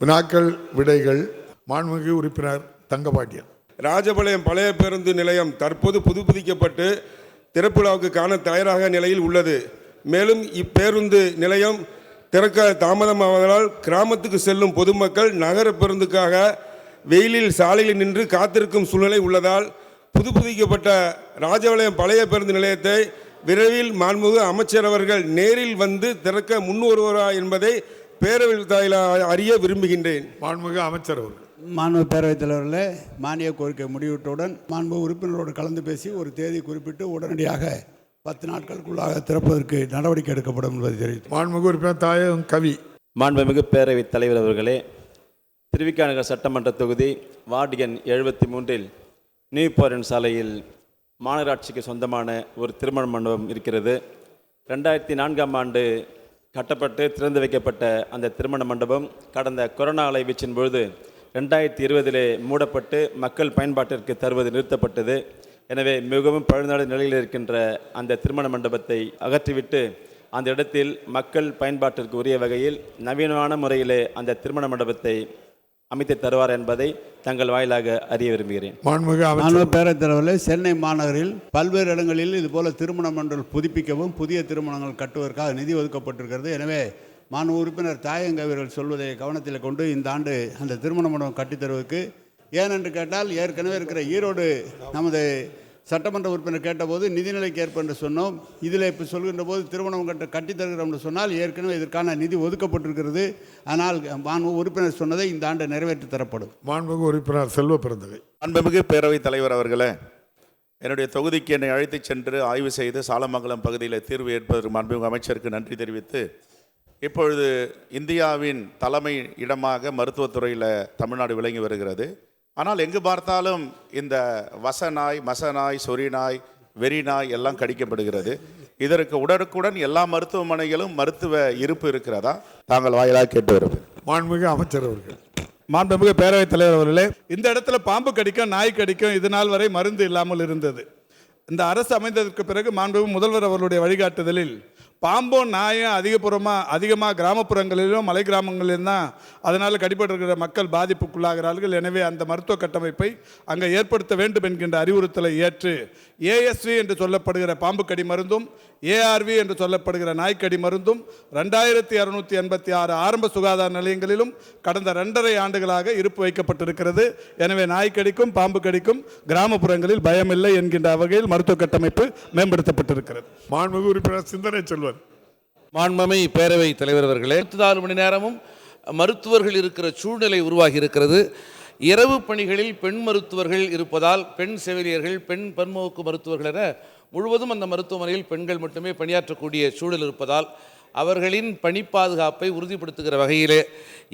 வினாக்கள் விடைகள் மாண்புமிகு உறுப்பினர் தங்கபாண்டியன். ராஜபாளையம் பழைய பேருந்து நிலையம் தற்போது புதுப்பிக்கப்பட்டு திறப்புழாவுக்கு காண தயாராக நிலையில் உள்ளது. மேலும் இப்பேருந்து நிலையம் திறக்க தாமதமாவதால் கிராமத்துக்கு செல்லும் பொதுமக்கள் நகர பேருந்துக்காக வெயிலில் சாலையில் நின்று காத்திருக்கும் சூழ்நிலை உள்ளதால் புதுப்பிக்கப்பட்ட ராஜபாளையம் பழைய பேருந்து நிலையத்தை விரைவில் மாண்புமிகு அமைச்சர் அவர்கள் நேரில் வந்து திறக்க முன்வருவாரா என்பதை பேரவைத் தாயிலாக அறிய விரும்புகின்றேன். மாண்புமிகு அமைச்சர் அவர்கள். மாண்பு பேரவைத் தலைவர்களே மானிய கோரிக்கை முடிவிட்டவுடன் மாண்பு உறுப்பினரோடு கலந்து பேசி ஒரு தேதி குறிப்பிட்டு உடனடியாக பத்து நாட்களுக்குள்ளாக திறப்பதற்கு நடவடிக்கை எடுக்கப்படும் என்பதை தெரிவித்து மாண்புமிகு உறுப்பினர் தாயகம் கவி. மாண்புமிகு பேரவைத் தலைவர் அவர்களே திருவிக்கா நகர் சட்டமன்ற தொகுதி வார்டு எண் எழுபத்தி மூன்றில் நியூ போரன் சாலையில் மாநகராட்சிக்கு சொந்தமான ஒரு திருமண மண்டபம் இருக்கிறது. ரெண்டாயிரத்தி நான்காம் ஆண்டு கட்டப்பட்டு திறந்து வைக்கப்பட்ட அந்த திருமண மண்டபம் கடந்த கொரோனா அலைவீச்சின் பொழுது ரெண்டாயிரத்தி இருபதிலே மூடப்பட்டு மக்கள் பயன்பாட்டிற்கு தருவது நிறுத்தப்பட்டது. எனவே மிகவும் பழுநாடு நிலையில் இருக்கின்ற அந்த திருமண மண்டபத்தை அகற்றிவிட்டு அந்த இடத்தில் மக்கள் பயன்பாட்டிற்கு உரிய வகையில் நவீனமான முறையிலே அந்த திருமண மண்டபத்தை அமைத்து தருவார் என்பதை தங்கள் வாயிலாக அறிய விரும்புகிறேன். மாண்புமிகு தலைவர்களே சென்னை மாநகரில் பல்வேறு இடங்களில் இதுபோல திருமண மண்டல் புதுப்பிக்கவும் புதிய திருமணங்கள் கட்டுவதற்காக நிதி ஒதுக்கப்பட்டிருக்கிறது. எனவே மாண்பு உறுப்பினர் தாயங்கவர்கள் சொல்வதை கவனத்தில் கொண்டு இந்த ஆண்டு அந்த திருமண மண்டபம் கட்டித் தருவதற்கு ஏனென்று கேட்டால் ஏற்கனவே இருக்கிற ஈரோடு நமது சட்டமன்ற உறுப்பினர் கேட்டபோது நிதிநிலைக்கு ஏற்ப என்று சொன்னோம். இதில் இப்போ சொல்கின்ற போது திருமணம் கட்ட கட்டித் தருகிறோம் என்று சொன்னால் ஏற்கனவே இதற்கான நிதி ஒதுக்கப்பட்டிருக்கிறது. ஆனால் மாண்பு உறுப்பினர் சொன்னதை இந்த ஆண்டு நிறைவேற்றி தரப்படும். மாண்புமிகு உறுப்பினர் செல்வ பெருந்தகை. அன்புமிகு பேரவைத் தலைவர் அவர்களே என்னுடைய தொகுதிக்கு என்னை அழைத்துச் சென்று ஆய்வு செய்து சாலமங்கலம் பகுதியில் தீர்வு ஏற்பதற்கு மாண்புமிகு அமைச்சருக்கு நன்றி தெரிவித்து இப்பொழுது இந்தியாவின் தலைமை இடமாக மருத்துவத்துறையில் தமிழ்நாடு விளங்கி வருகிறது. ஆனால் எங்கு பார்த்தாலும் இந்த வசநாய் மசநாய் சொரிநாய் வெறிநாய் எல்லாம் கடிக்கப்படுகிறது. இதற்கு உடனுக்குடன் எல்லா மருத்துவமனைகளும் மருத்துவ இருப்பு இருக்கிறதா? தாங்கள் வாயிலாக கேட்டு வருவது மாண்புமிகு அமைச்சர் அவர்கள். மாண்புமிகு பேரவைத் தலைவர் அவர்களே இந்த இடத்துல பாம்பு கடிக்கும் நாய் கடிக்கும் இது நாள் வரை மருந்து இல்லாமல் இருந்தது. இந்த அரசு அமைந்ததற்கு பிறகு மாண்புமிகு முதல்வர் அவர்களுடைய வழிகாட்டுதலில் பாம்பும் நாயும் அதிகபுறமாக அதிகமாக கிராமப்புறங்களிலும் மலை கிராமங்களிலும் தான் அதனால் கடிபட்டிருக்கிற மக்கள் பாதிப்புக்குள்ளாகிறார்கள். எனவே அந்த மருத்துவ கட்டமைப்பை அங்கே ஏற்படுத்த வேண்டும் என்கின்ற அறிவுறுத்தலை ஏற்று ஏஎஸ்வி என்று சொல்லப்படுகிற பாம்பு கடி மருந்தும் ஏஆர்வி என்று சொல்லப்படுகிற நாய்க்கடி மருந்தும் ரெண்டாயிரத்தி இரநூத்தி எண்பத்தி ஆறு ஆரம்ப சுகாதார நிலையங்களிலும் கடந்த ரெண்டரை ஆண்டுகளாக இருப்பு வைக்கப்பட்டிருக்கிறது. எனவே நாய்க்கடிக்கும் பாம்பு கடிக்கும் கிராமப்புறங்களில் பயமில்லை என்கின்ற வகையில் மருத்துவ கட்டமைப்பு மேம்படுத்தப்பட்டிருக்கிறது. மாண்புமிகு உறுப்பினர் சிந்தனை செல்வன். மாண்பமை பேரவை தலைவர் அவர்களே இருபத்தி நாலு மணி நேரமும் மருத்துவர்கள் இருக்கிற சூழ்நிலை உருவாகி இருக்கிறது. இரவு பணிகளில் பெண் மருத்துவர்கள் இருப்பதால் பெண் செவிலியர்கள் பெண் பன்மோக்கு மருத்துவர்கள் என முழுவதும் அந்த மருத்துவமனையில் பெண்கள் மட்டுமே பணியாற்றக்கூடிய சூழல் இருப்பதால் அவர்களின் பணி பாதுகாப்பை உறுதிப்படுத்துகிற வகையிலே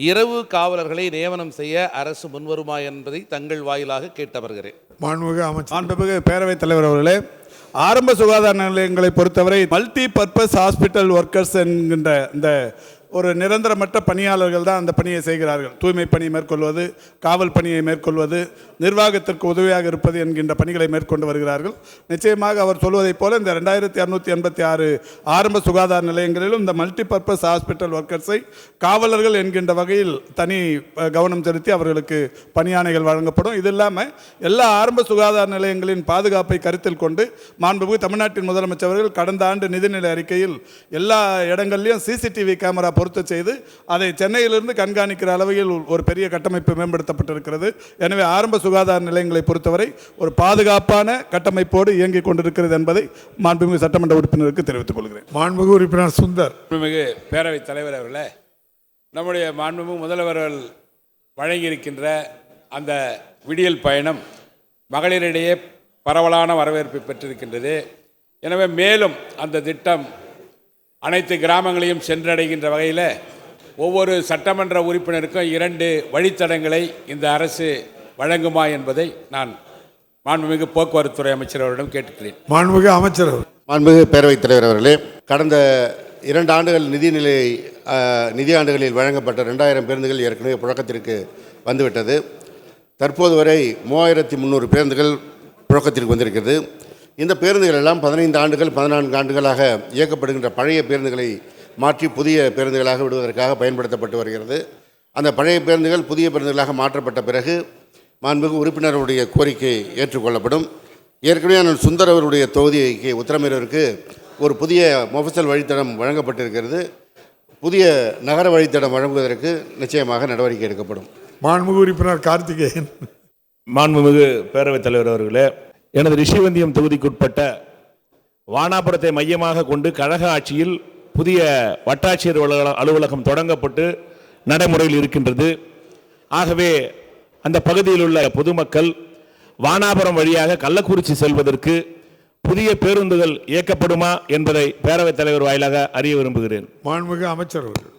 இரவு காவலர்களை நியமனம் செய்ய அரசு முன்வருமா என்பதை தங்கள் வாயிலாக கேட்டு வருகிறேன் மாண்புமிகு அமைச்சர். மாண்புமிகு பேரவைத் தலைவர் அவர்களே ஆரம்ப சுகாதார நிலையங்களை பொறுத்தவரை மல்டி பர்பஸ் ஹாஸ்பிட்டல் ஒர்க்கர்ஸ் என்கின்ற இந்த ஒரு நிரந்தரமற்ற பணியாளர்கள் தான் அந்த பணியை செய்கிறார்கள். தூய்மை பணி மேற்கொள்வது காவல் பணியை மேற்கொள்வது நிர்வாகத்திற்கு உதவியாக இருப்பது என்கின்ற பணிகளை மேற்கொண்டு வருகிறார்கள். நிச்சயமாக அவர் சொல்வதைப் போல இந்த ரெண்டாயிரத்தி இரநூத்தி எண்பத்தி ஆறு ஆரம்ப சுகாதார நிலையங்களிலும் இந்த மல்டிபர்பஸ் ஹாஸ்பிட்டல் ஒர்க்கர்ஸை காவலர்கள் என்கின்ற வகையில் தனி கவனம் செலுத்தி அவர்களுக்கு பணியாணைகள் வழங்கப்படும். இது இல்லாமல் எல்லா ஆரம்ப சுகாதார நிலையங்களின் பாதுகாப்பை கருத்தில் கொண்டு மாண்புமிகு தமிழ்நாட்டின் முதலமைச்சர் அவர்கள் கடந்த ஆண்டு நிதிநிலை அறிக்கையில் எல்லா இடங்கள்லையும் சிசிடிவி கேமரா பொருத்த செய்து அதை சென்னையிலிருந்து கண்காணிக்கிற அளவில் ஒரு பெரிய கட்டமைப்பு மேம்படுத்தப்பட்டிருக்கிறது. எனவே ஆரம்ப சுகாதார நிலையங்களை பொறுத்தவரை ஒரு பாதுகாப்பான கட்டமைப்போடு இயங்கிக் கொண்டிருக்கிறது என்பதை மாண்புமிகு சட்டமன்ற உறுப்பினருக்கு தெரிவித்துக் கொள்கிறேன். மாண்புமிகு உறுப்பினர் சுந்தர். மாண்புமிகு பேரவைத் தலைவர் அவர்களே நம்முடைய மாண்புமிகு முதல்வர்கள் வழங்கியிருக்கின்ற அந்த விடியல் பயணம் மகளிரிடையே பரவலான வரவேற்பை பெற்றிருக்கின்றது. எனவே மேலும் அந்த திட்டம் அனைத்து கிராமங்களையும் சென்றடைகின்ற வகையில் ஒவ்வொரு சட்டமன்ற உறுப்பினருக்கும் இரண்டு வழித்தடங்களை இந்த அரசு வழங்குமா என்பதை நான் மாண்புமிகு போக்குவரத்துறை அமைச்சர் அவரிடம் கேட்டுக்கிறேன். மாண்புமிகு அமைச்சர் அவர்கள். மாண்புமிகு பேரவைத் தலைவர் அவர்களே கடந்த இரண்டு ஆண்டுகள் நிதிநிலை அஹ், நிதி ஆண்டுகளில் வழங்கப்பட்ட ரெண்டாயிரம் பேருந்துகள் ஏற்கனவே புழக்கத்திற்கு வந்துவிட்டது. தற்போது வரை மூவாயிரத்தி முந்நூறு பேருந்துகள் புழக்கத்திற்கு வந்திருக்கிறது. இந்த பேருந்துகள் எல்லாம் பதினைந்து ஆண்டுகள் பதினான்கு ஆண்டுகளாக இயக்கப்படுகின்ற பழைய பேருந்துகளை மாற்றி புதிய பேருந்துகளாக விடுவதற்காக பயன்படுத்தப்பட்டு வருகிறது. அந்த பழைய பேருந்துகள் புதிய பேருந்துகளாக மாற்றப்பட்ட பிறகு மாண்புமிகு உறுப்பினருடைய கோரிக்கை ஏற்றுக்கொள்ளப்படும். ஏற்கனவே அண்ணன் சுந்தர் அவருடைய தொகுதிக்கு உத்தரமேரூருக்கு ஒரு புதிய மொஃபசல் வழித்தடம் வழங்கப்பட்டிருக்கிறது. புதிய நகர வழித்தடம் வழங்குவதற்கு நிச்சயமாக நடவடிக்கை எடுக்கப்படும். மாண்புமிகு உறுப்பினர் கார்த்திகேயன். மாண்புமிகு பேரவைத் தலைவர் அவர்களே எனது ரிஷிவந்தியம் தொகுதிக்குட்பட்ட வானாபுரத்தை மையமாக கொண்டு கழக ஆட்சியில் புதிய வட்டாட்சியர் அலுவல- அலுவலகம் தொடங்கப்பட்டு நடைமுறையில் இருக்கின்றது. ஆகவே அந்த பகுதியில் உள்ள பொதுமக்கள் வானாபுரம் வழியாக கள்ளக்குறிச்சி செல்வதற்கு புதிய பேருந்துகள் இயக்கப்படுமா என்பதை பேரவைத் தலைவர் வாயிலாக அறிய விரும்புகிறேன். மாண்புமிகு அமைச்சர் அவர்கள்.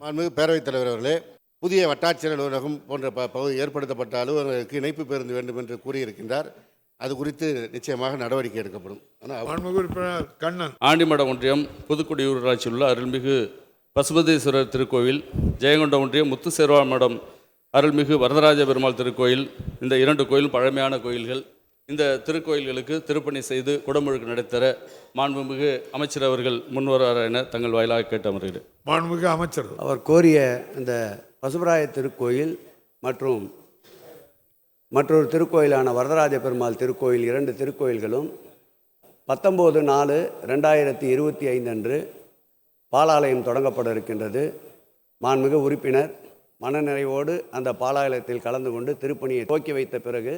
மாண்புமிகு பேரவைத் தலைவர் அவர்களே புதிய வட்டாட்சியர் அலுவலகம் போன்ற ப பகுதி ஏற்படுத்தப்பட்ட அலுவலர்களுக்கு இணைப்பு பேருந்து வேண்டும் என்று கூறியிருக்கின்றார். அது குறித்து நிச்சயமாக நடவடிக்கை எடுக்கப்படும். ஆனால் கண்ணன். ஆண்டிமடம் ஒன்றியம் புதுக்குடி ஊராட்சியில் உள்ள அருள்மிகு பசுபதீஸ்வரர் திருக்கோவில் ஜெயங்கொண்டம் ஒன்றியம் முத்துசேர்வா மடம் அருள்மிகு வரதராஜ பெருமாள் திருக்கோயில் இந்த இரண்டு கோயிலும் பழமையான கோயில்கள். இந்த திருக்கோயில்களுக்கு திருப்பணி செய்து குடமுழுக்கு நடைத்தர மாண்புமிகு அமைச்சர் அவர்கள் முன்வரார் என தங்கள் வாயிலாக கேட்டு அமர்கிறேன் மாண்புமிகு அமைச்சர். அவர் கோரிய இந்த பசுபராய திருக்கோயில் மற்றும் மற்றொரு திருக்கோயிலான வரதராஜ பெருமாள் திருக்கோயில் இரண்டு திருக்கோயில்களும் பத்தொம்போது நாலு ரெண்டாயிரத்தி இருபத்தி ஐந்து அன்று பாலாலயம் தொடங்கப்பட இருக்கின்றது. மாண்புமிகு உறுப்பினர் மனநிறைவோடு அந்த பாலாலயத்தில் கலந்து கொண்டு திருப்பணியை துவக்கி வைத்த பிறகு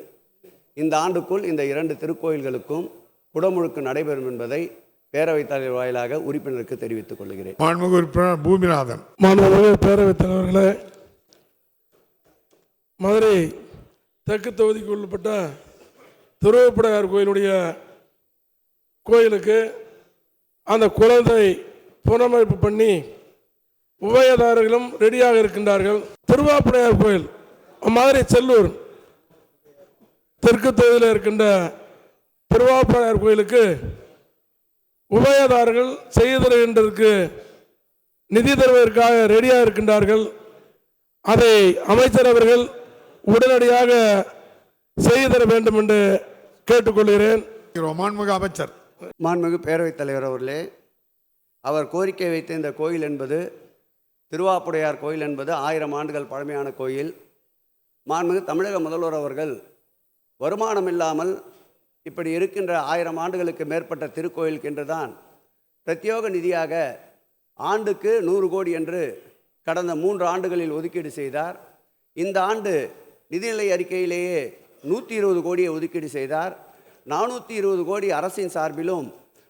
இந்த ஆண்டுக்குள் இந்த இரண்டு திருக்கோயில்களுக்கும் குடமுழுக்கு நடைபெறும் என்பதை பேரவைத் தலைவர் வாயிலாக உறுப்பினருக்கு தெரிவித்துக் கொள்கிறேன். மாண்புமிகு உறுப்பினர் பூமிநாதன். மாண்புமிகு பேரவைத் தலைவர்களே மதுரை தெற்கு தொகுதிக்கு உள்ளப்பட்ட திருவப்படையார் கோயிலுடைய கோயிலுக்கு அந்த குளத்தை புனரமைப்பு பண்ணி உபயதாரர்களும் ரெடியாக இருக்கின்றார்கள். திருவாப்படையார் கோயில் மாதிரி செல்லூர் தெற்கு தொகுதியில் இருக்கின்ற திருவாப்படையார் கோயிலுக்கு உபயதாரர்கள் செய்து தருகின்றதற்கு நிதி தருவதற்காக ரெடியாக இருக்கின்றார்கள். அதை அமைச்சர் அவர்கள் உடனடியாக செய்து தர வேண்டும் என்று கேட்டுக்கொள்கிறேன். மாண்புமிகு அமைச்சர். மாண்புமிகு பேரவைத் தலைவர் அவர்களே அவர் கோரிக்கை வைத்த இந்த கோயில் என்பது திருவாப்புடையார் கோயில் என்பது ஆயிரம் ஆண்டுகள் பழமையான கோயில். மாண்புமிகு தமிழக முதல்வர் அவர்கள் வருமானம் இல்லாமல் இப்படி இருக்கின்ற ஆயிரம் ஆண்டுகளுக்கு மேற்பட்ட திருக்கோயிலுக்கு என்றுதான் பிரத்யோக நிதியாக ஆண்டுக்கு நூறு கோடி என்று கடந்த மூன்று ஆண்டுகளில் ஒதுக்கீடு செய்தார். இந்த ஆண்டு நிதிநிலை அறிக்கையிலேயே நூற்றி இருபது கோடியை ஒதுக்கீடு செய்தார். நானூற்றி இருபது கோடி அரசின் சார்பிலும்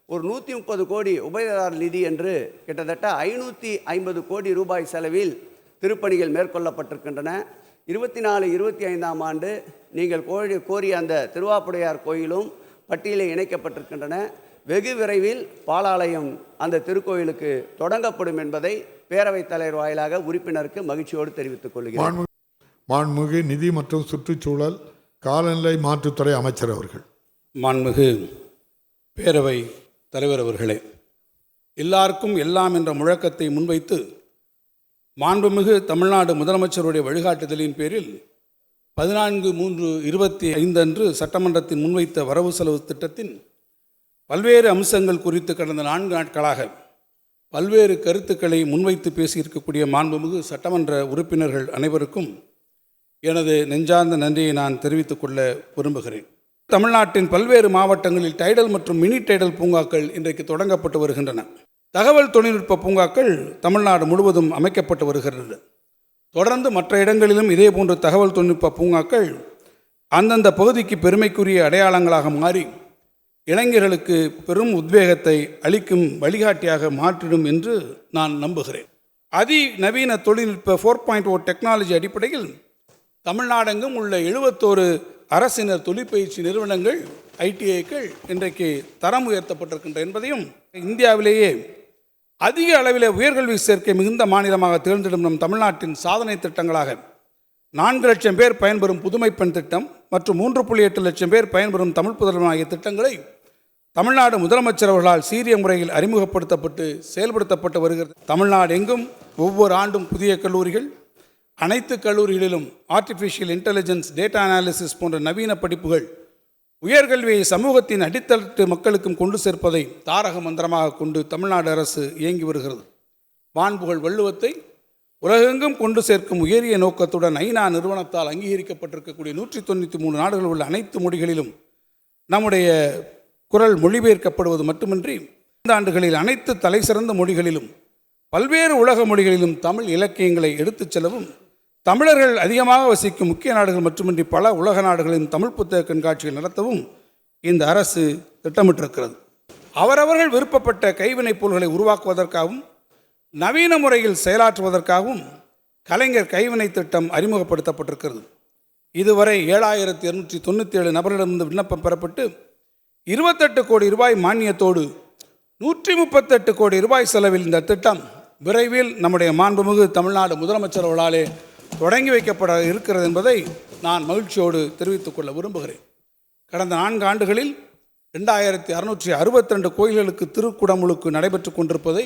ஒரு நூற்றி முப்பது கோடி உபயதார் நிதி என்று கிட்டத்தட்ட ஐநூற்றி ஐம்பது கோடி ரூபாய் செலவில் திருப்பணிகள் மேற்கொள்ளப்பட்டிருக்கின்றன. இருபத்தி நாலு இருபத்தி ஐந்தாம் ஆண்டு நீங்கள் கோழி கோரிய அந்த திருவாப்புடையார் கோயிலும் பட்டியலில் இணைக்கப்பட்டிருக்கின்றன. வெகு விரைவில் பாலாலயம் அந்த திருக்கோயிலுக்கு தொடங்கப்படும் என்பதை பேரவைத் தலைவர் வாயிலாக உறுப்பினருக்கு மகிழ்ச்சியோடு தெரிவித்துக் கொள்கிறேன். மாண்புமிகு நிதி மற்றும் சுற்றுச்சூழல் காலநிலை மாற்றுத்துறை அமைச்சர் அவர்கள். மாண்புமிகு பேரவை தலைவர் அவர்களே எல்லாருக்கும் எல்லாம் என்ற முழக்கத்தை முன்வைத்து மாண்புமிகு தமிழ்நாடு முதலமைச்சருடைய வழிகாட்டுதலின் பேரில் பதினான்கு மூன்று இருபத்தி ஐந்து அன்று சட்டமன்றத்தின் முன்வைத்த வரவு செலவு திட்டத்தின் பல்வேறு அம்சங்கள் குறித்து கடந்த நான்கு நாட்களாக பல்வேறு கருத்துக்களை முன்வைத்து பேசியிருக்கக்கூடிய மாண்புமிகு சட்டமன்ற உறுப்பினர்கள் அனைவருக்கும் எனது நெஞ்சார்ந்த நன்றியை நான் தெரிவித்துக் கொள்ள விரும்புகிறேன். தமிழ்நாட்டின் பல்வேறு மாவட்டங்களில் டைடல் மற்றும் மினி டைடல் பூங்காக்கள் இன்றைக்கு தொடங்கப்பட்டு வருகின்றன. தகவல் தொழில்நுட்ப பூங்காக்கள் தமிழ்நாடு முழுவதும் அமைக்கப்பட்டு வருகிறது. தொடர்ந்து மற்ற இடங்களிலும் இதேபோன்ற தகவல் தொழில்நுட்ப பூங்காக்கள் அந்தந்த பகுதிக்கு பெருமைக்குரிய அடையாளங்களாக மாறி இளைஞர்களுக்கு பெரும் உத்வேகத்தை அளிக்கும் வழிகாட்டியாக மாற்றிடும் என்று நான் நம்புகிறேன். அதிநவீன தொழில்நுட்ப ஃபோர் பாயிண்ட் ஓ டெக்னாலஜி அடிப்படையில் தமிழ்நாடெங்கும் உள்ள எழுபத்தோரு அரசினர் தொழிற்பயிற்சி நிறுவனங்கள் ஐடிஐக்கள் இன்றைக்கு தரம் உயர்த்தப்பட்டிருக்கின்ற என்பதையும் இந்தியாவிலேயே அதிக அளவில் உயர்கல்வி சேர்க்கை மிகுந்த மாநிலமாக தேர்ந்தெடும் நம் தமிழ்நாட்டின் சாதனை திட்டங்களாக நான்கு லட்சம் பேர் பயன்பெறும் புதுமை பெண் திட்டம் மற்றும் மூன்று புள்ளி எட்டு லட்சம் பேர் பயன்பெறும் தமிழ் புதல்வன் ஆகிய திட்டங்களை தமிழ்நாடு முதலமைச்சர் அவர்களால் சீரிய முறையில் அறிமுகப்படுத்தப்பட்டு செயல்படுத்தப்பட்டு வருகிறது. தமிழ்நாடு எங்கும் ஒவ்வொரு ஆண்டும் புதிய கல்லூரிகள் அனைத்து கல்லூரிகளிலும் ஆர்டிஃபிஷியல் இன்டெலிஜென்ஸ் டேட்டா அனாலிசிஸ் போன்ற நவீன படிப்புகள் உயர்கல்வியை சமூகத்தின் அடித்தட்டு மக்களுக்கும் கொண்டு சேர்ப்பதை தாரக மந்திரமாக கொண்டு தமிழ்நாடு அரசு இயங்கி வருகிறது. வான்புகழ் வள்ளுவத்தை உலகெங்கும் கொண்டு சேர்க்கும் உயரிய நோக்கத்துடன் ஐநா நிறுவனத்தால் அங்கீகரிக்கப்பட்டிருக்கக்கூடிய நூற்றி தொண்ணூற்றி மூணு நாடுகளில் உள்ள அனைத்து மொழிகளிலும் நம்முடைய குரல் மொழிபெயர்க்கப்படுவது மட்டுமின்றி இந்த ஆண்டுகளில் அனைத்து தலைசிறந்த மொழிகளிலும் பல்வேறு உலக மொழிகளிலும் தமிழ் இலக்கியங்களை எடுத்துச் செல்லவும் தமிழர்கள் அதிகமாக வசிக்கும் முக்கிய நாடுகள் மட்டுமின்றி பல உலக நாடுகளின் தமிழ் புத்தக கண்காட்சிகள் நடத்தவும் இந்த அரசு திட்டமிட்டிருக்கிறது. அவரவர்கள் விருப்பப்பட்ட கைவினைப் பொருள்களை உருவாக்குவதற்காகவும் நவீன முறையில் செயலாற்றுவதற்காகவும் கலைஞர் கைவினை திட்டம் அறிமுகப்படுத்தப்பட்டிருக்கிறது. இதுவரை ஏழாயிரத்தி இருநூற்றி தொண்ணூற்றி ஏழு நபர்களிடமிருந்து விண்ணப்பம் பெறப்பட்டு இருபத்தெட்டு கோடி ரூபாய் மானியத்தோடு நூற்றி முப்பத்தெட்டு கோடி ரூபாய் செலவில் இந்த திட்டம் விரைவில் நம்முடைய மாண்புமிகு தமிழ்நாடு முதலமைச்சர் அவர்களாலே தொடங்கி வைக்கப்பட இருக்கிறது என்பதை நான் மகிழ்ச்சியோடு தெரிவித்துக் கொள்ள விரும்புகிறேன். கடந்த நான்கு ஆண்டுகளில் ரெண்டாயிரத்தி அறுநூற்றி அறுபத்தி ரெண்டு கோயில்களுக்கு திருக்குடமுழுக்கு நடைபெற்று கொண்டிருப்பதை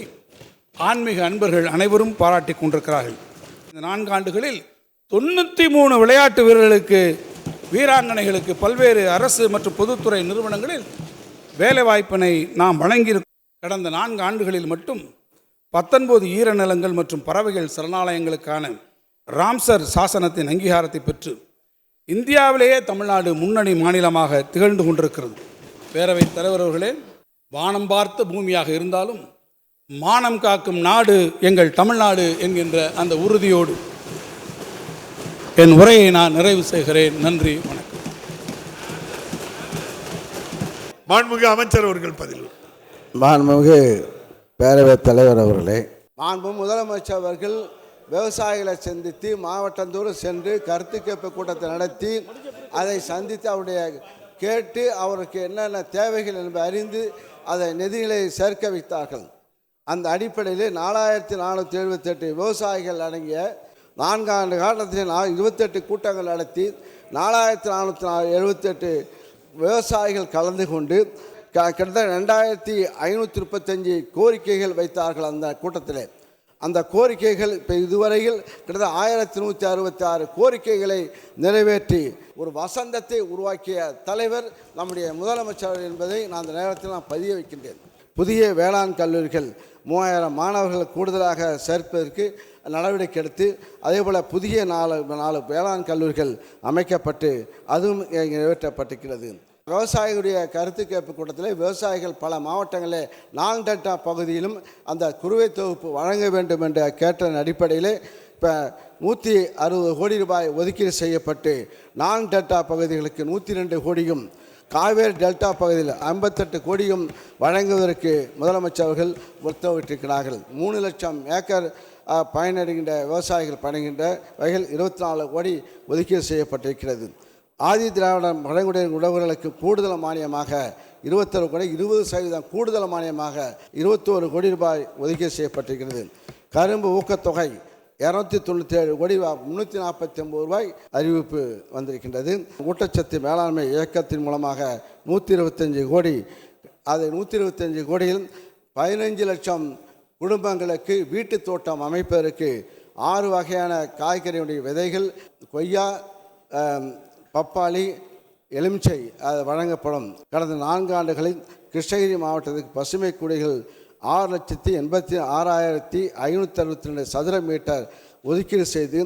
ஆன்மீக அன்பர்கள் அனைவரும் பாராட்டி கொண்டிருக்கிறார்கள். இந்த நான்கு ஆண்டுகளில் தொண்ணூற்றி மூணு விளையாட்டு வீரர்களுக்கு வீராங்கனைகளுக்கு பல்வேறு அரசு மற்றும் பொதுத்துறை நிறுவனங்களில் வேலைவாய்ப்பினை நாம் வழங்கியிருக்கோம் கடந்த நான்கு ஆண்டுகளில் மட்டும் பத்தொன்பது ஈரநிலங்கள் மற்றும் பறவைகள் சரணாலயங்களுக்கான ராம்சர் சாசனத்தின் அங்கீகாரத்தை பெற்று இந்தியாவிலேயே தமிழ்நாடு முன்னணி மாநிலமாக திகழ்ந்து கொண்டிருக்கிறது. பேரவைத் தலைவர் அவர்களே வானம் பார்த்த பூமியாக இருந்தாலும் மானம் காக்கும் நாடு எங்கள் தமிழ்நாடு என்கின்ற அந்த உறுதியோடு என் உரையை நான் நிறைவு செய்கிறேன். நன்றி வணக்கம். மாண்புமிகு அமைச்சர் அவர்கள் பதில். மாண்புமிகு பேரவைத் தலைவர் அவர்களே. மாண்பு முதலமைச்சர் அவர்கள் விவசாயிகளை சந்தித்து மாவட்டந்தோறும் சென்று கருத்து கேட்பு கூட்டத்தை நடத்தி அதை சந்தித்து அவருடைய கேட்டு அவருக்கு என்னென்ன தேவைகள் என்பதை அறிந்து அதை நிதிகளை சேர்க்க வைத்தார்கள். அந்த அடிப்படையில் நாலாயிரத்தி நானூற்றி எழுபத்தெட்டு விவசாயிகள் அடங்கிய நான்காண்டு காலத்தில் நான் இருபத்தெட்டு கூட்டங்கள் நடத்தி நாலாயிரத்தி நானூற்றி எழுபத்தெட்டு விவசாயிகள் கலந்து கொண்டு க கிட்டத்தட்ட ரெண்டாயிரத்தி ஐநூற்றி முப்பத்தஞ்சு கோரிக்கைகள் வைத்தார்கள் அந்த கூட்டத்தில். அந்த கோரிக்கைகள் இப்போ இதுவரையில் கிட்டத்தட்ட ஆயிரத்தி நூற்றி அறுபத்தி ஆறு கோரிக்கைகளை நிறைவேற்றி ஒரு வசந்தத்தை உருவாக்கிய தலைவர் நம்முடைய முதலமைச்சர் என்பதை நான் அந்த நேரத்தில் நான் பதிய வைக்கின்றேன். புதிய வேளாண் கல்லூரிகள் மூவாயிரம் மாணவர்கள் கூடுதலாக சேர்ப்பதற்கு நடவடிக்கை எடுத்து அதே போல் புதிய நாலு நாலு வேளாண் கல்லூரிகள் அமைக்கப்பட்டு அதுவும் நிறைவேற்றப்பட்டிருக்கிறது. விவசாயிகளுடைய கருத்து கேட்பு கூட்டத்தில் விவசாயிகள் பல மாவட்டங்களில் நான் டெல்டா பகுதியிலும் அந்த குறுவை தொகுப்பு வழங்க வேண்டும் என்ற கேட்டதன் அடிப்படையில் இப்போ நூற்றி அறுபது கோடி ரூபாய் ஒதுக்கீடு செய்யப்பட்டு நான் டெல்டா பகுதிகளுக்கு நூற்றி ரெண்டு கோடியும் காவேரி டெல்டா பகுதியில் ஐம்பத்தெட்டு கோடியும் வழங்குவதற்கு முதலமைச்சர் அவர்கள் உத்தரவிட்டிருக்கிறார்கள். மூணு லட்சம் ஏக்கர் பயனடைகின்ற விவசாயிகள் பயணிகின்ற வகையில் இருபத்தி நாலு கோடி ஒதுக்கீடு செய்யப்பட்டிருக்கிறது. ஆதி திராவிட பழங்குடியின உழவர்களுக்கு கூடுதல் மானியமாக இருபத்தொரு கோடி இருபது சதவீதம் கூடுதல் மானியமாக இருபத்தோரு கோடி ரூபாய் ஒதுக்கீடு செய்யப்பட்டிருக்கிறது. கரும்பு ஊக்கத்தொகை இரநூத்தி தொண்ணூற்றி ஏழு கோடி முந்நூற்றி நாற்பத்தி ஒம்பது ரூபாய் அறிவிப்பு வந்திருக்கின்றது. ஊட்டச்சத்து மேலாண்மை இயக்கத்தின் மூலமாக நூற்றி இருபத்தஞ்சி கோடி அதை நூற்றி இருபத்தஞ்சி கோடியில் பதினஞ்சு லட்சம் குடும்பங்களுக்கு வீட்டு தோட்டம் அமைப்பதற்கு ஆறு வகையான காய்கறியுடைய விதைகள் கொய்யா பப்பாளி எலுமிச்சை அது வழங்கப்படும். கடந்த நான்கு ஆண்டுகளில் கிருஷ்ணகிரி மாவட்டத்துக்கு பசுமை குடிகள் ஆறு லட்சத்தி எண்பத்தி ஆறாயிரத்தி ஐநூற்றி அறுபத்தி ரெண்டு சதுர மீட்டர் ஒதுக்கீடு செய்து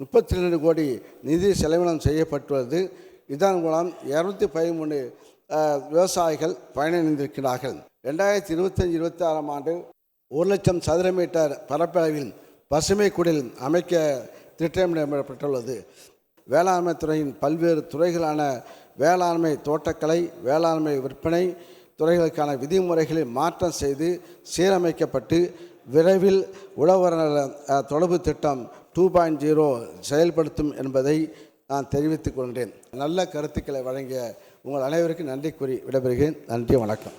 முப்பத்தி ரெண்டு கோடி நிதி செலவினம் செய்யப்பட்டுள்ளது. இதன் மூலம் இரநூத்தி பதிமூணு விவசாயிகள் பயனடைந்திருக்கிறார்கள். ரெண்டாயிரத்தி இருபத்தஞ்சி இருபத்தி ஆறாம் ஆண்டு ஒரு லட்சம் சதுர மீட்டர் பரப்பளவில் பசுமை குடில் அமைக்க திட்டமிடப்பட்டுள்ளது. வேளாண்மை துறையின் பல்வேறு துறைகளான வேளாண்மை தோட்டக்கலை வேளாண்மை விற்பனை துறைகளுக்கான விதிமுறைகளை மாற்றம் செய்து சீரமைக்கப்பட்டு விரைவில் உழவர் தொடர்பு திட்டம் டூ பாயிண்ட் ஜீரோ செயல்படுத்தும் என்பதை நான் தெரிவித்துக் கொண்டேன் நல்ல கருத்துக்களை வழங்கிய உங்கள் அனைவருக்கும் நன்றி கூறி விடைபெறுகிறேன். நன்றி வணக்கம்.